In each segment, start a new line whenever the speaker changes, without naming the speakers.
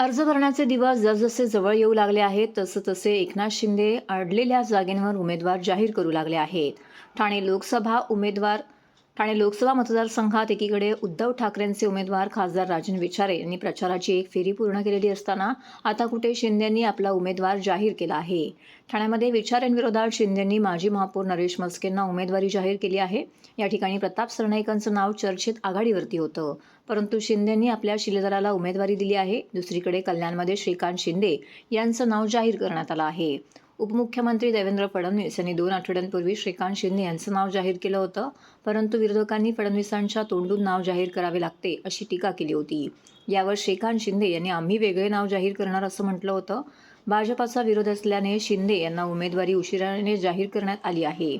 अर्ज भरण्याचे दिवस जसजसे जवळ येऊ लागले आहेत तसं तसे एकनाथ शिंदे अडलेल्या जागेंवर उमेदवार जाहीर करू लागले आहेत. ठाणे लोकसभा उमेदवार ठाणे लोकसभा मतदारसंघात एकीकडे उद्धव ठाकरेंचे उमेदवार खासदार राजन विचारे यांनी प्रचाराची एक फेरी पूर्ण केलेली असताना आता कुठे शिंदेंनी आपला उमेदवार जाहीर केला आहे? ठाण्यामध्ये विचारेंविरोधात शिंदेंनी माजी महापौर नरेश मस्केंना उमेदवारी जाहीर केली आहे. या ठिकाणी प्रताप सरनाईकांचं नाव चर्चेत आघाडीवरती होतं. परंतु शिंदेंनी आपल्या शिलेदाराला उमेदवारी दिली आहे. दुसरीकडे कल्याणमध्ये श्रीकांत शिंदे यांचं नाव जाहीर करण्यात आलं आहे. उपमुख्यमंत्री देवेंद्र फडणवीस यांनी दोन आठवड्यांपूर्वी श्रीकांत शिंदे यांचं नाव जाहीर केलं होतं परंतु विरोधकांनी फडणवीसांच्या तोंडून नाव जाहीर करावे लागते अशी टीका केली होती. यावर श्रीकांत शिंदे यांनी आम्ही वेगळे नाव जाहीर करणार असं म्हटलं होतं. भाजपाचा विरोध असल्याने शिंदे यांना उमेदवारी उशिराने जाहीर करण्यात आली आहे.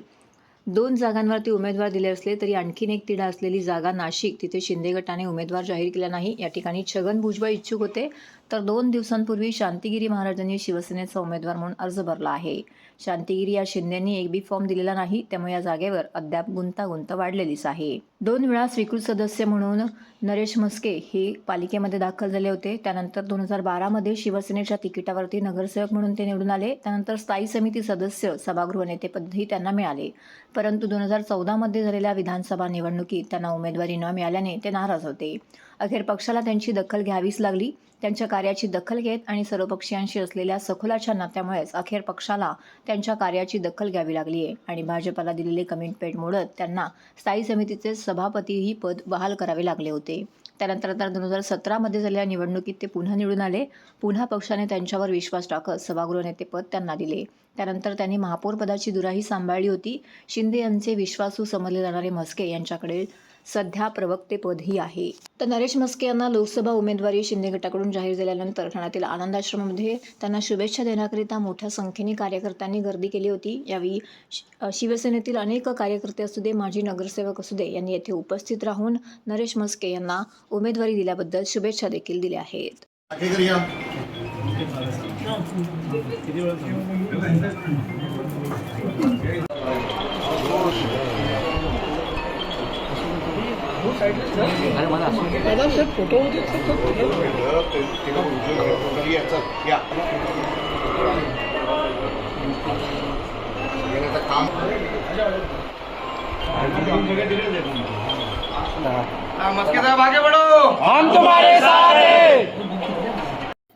दोन जागांवरती उमेदवार दिले असले तरी आणखीन एक तिढा असलेली जागा नाशिक तिथे शिंदे गटाने उमेदवार जाहीर केला नाही. या ठिकाणी छगन भुजबळ इच्छुक होते. तर दोन दिवसांपूर्वी शांतिगिरी महाराजांनी शिवसेनेचा उमेदवार म्हणून अर्ज भरला आहे. शांतिगिरी या शिंदेंनी एक बी फॉर्म दिलेला नाही त्यामुळे या जागेवर अद्याप गुंतागुंत वाढलेलीच आहे. दोन वेळा स्वीकृत सदस्य म्हणून नरेश मस्के हे पालिकेमध्ये दाखल झाले होते. त्यानंतर दोन हजार बारामध्ये शिवसेनेच्या तिकिटावरती नगरसेवक म्हणून ते निवडून आले. त्यानंतर स्थायी समिती सदस्य सभागृह नेतेपदही त्यांना मिळाले. परंतु दोन हजार चौदामध्ये झालेल्या विधानसभा निवडणुकीत त्यांना उमेदवारी न मिळाल्याने ते नाराज होते. अखेर पक्षाला त्यांची दखल घ्यावीच लागली. त्यांच्या कार्याची दखल घेत आणि सर्व पक्षीयांशी असलेल्या सखोलाच्या नात्यामुळेच अखेर पक्षाला त्यांच्या कार्याची दखल घ्यावी लागली आहे आणि भाजपाला दिलेले कमिटमेंट मोडत त्यांना स्थायी समितीचे सभापतीही पद बहाल करावे लागले होते. त्यानंतर आता दोन हजार सतरामध्ये झालेल्या निवडणुकीत ते पुन्हा निवडून आले. पुन्हा पक्षाने त्यांच्यावर विश्वास टाकत सभागृह नेतेपद त्यांना दिले. त्यानंतर त्यांनी महापौर पदाची दुराही सांभाळली होती. शिंदे यांचे विश्वासू समजले जाणारे म्हस्के यांच्याकडे सध्या प्रवक्तेपदही आहे. तर नरेश मस्के यांना लोकसभा उमेदवारी शिंदे गटाकडून जाहीर झाल्यानंतर ठाण्यातील आनंदाश्रममध्ये त्यांना शुभेच्छा देण्याकरिता मोठ्या संख्येने कार्यकर्त्यांनी गर्दी केली होती. यावेळी शि- शिवसेनेतील अनेक कार्यकर्ते असू दे माजी नगरसेवक असू दे यांनी येथे उपस्थित राहून नरेश मस्के यांना उमेदवारी दिल्याबद्दल शुभेच्छा देखील दिल्या आहेत.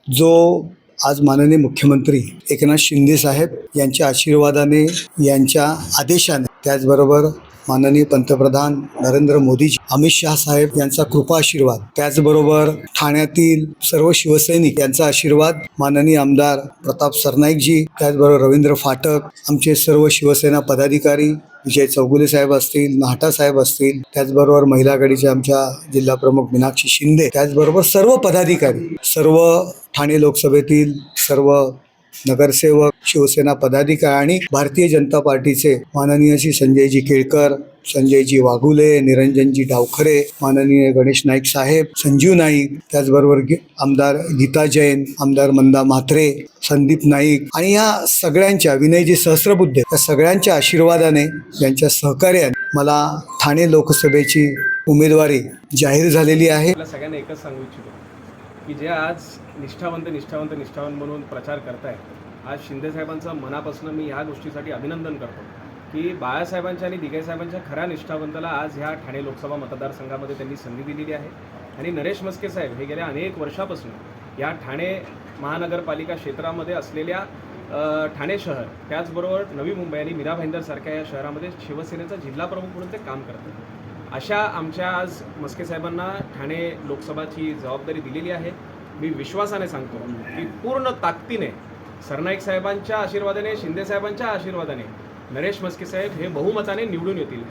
जो आज माननीय मुख्यमंत्री एकनाथ शिंदे साहेब यांच्या आशीर्वादाने यांच्या आदेशाने त्याचबरोबर माननीय पंतप्रधान नरेंद्र मोदीजी अमित शहा साहेब यांचा कृपा आशीर्वाद. त्याचबरोबर ठाण्यातील सर्व शिवसैनिक यांचा आशीर्वाद माननीय आमदार प्रताप सरनाईकजी त्याचबरोबर रवींद्र फाटक आमचे सर्व शिवसेना पदाधिकारी विजय चौगुले साहेब असतील नाहटा साहेब असतील त्याचबरोबर महिला आघाडीचे आमच्या जिल्हा प्रमुख मीनाक्षी शिंदे त्याचबरोबर सर्व पदाधिकारी सर्व ठाणे लोकसभेतील सर्व नगरसेवक शिवसेना पदाधिकारी आणि भारतीय जनता पार्टीचे माननीय श्री संजयजी केळकर संजयजी वाघुले निरंजनजी डावखरे माननीय गणेश नाईक साहेब संजीव नाईक त्याचबरोबर आमदार गीता जैन आमदार मंदा म्हात्रे संदीप नाईक आणि या सगळ्यांच्या विनयजी सहस्रबुद्धे या सगळ्यांच्या आशीर्वादाने यांच्या सहकार्याने मला ठाणे लोकसभेची उमेदवारी जाहीर झालेली आहे.
सगळ्यांना एकच सांगू इच्छितो. की जे आज निष्ठावंत निष्ठावंत निष्ठावंत म्हणून प्रचार करताय आज शिंदेसाहेबांचा मनापासून मी ह्या गोष्टीसाठी अभिनंदन करतो की बाळासाहेबांच्या आणि दिघेसाहेबांच्या खऱ्या निष्ठावंताला आज ह्या ठाणे लोकसभा मतदारसंघामध्ये त्यांनी संधी दिलेली आहे. आणि नरेश मस्के साहेब हे गेल्या अनेक वर्षापासून या ठाणे महानगरपालिका क्षेत्रामध्ये असलेल्या ठाणे शहर त्याचबरोबर नवी मुंबई आणि मीरा भाईंदरसारख्या या शहरामध्ये शिवसेनेचा जिल्हा प्रमुख म्हणून ते काम करतात. अशा आमच्या आज मस्के साहेबांना ठाणे लोकसभाची जबाबदारी दिलेली आहे. मी विश्वासाने सांगतो की पूर्ण ताकदीने सरनाईक साहेबांच्या आशीर्वादाने शिंदे साहेबांच्या आशीर्वादाने नरेश मस्के साहेब हे बहुमताने निवडून येतील.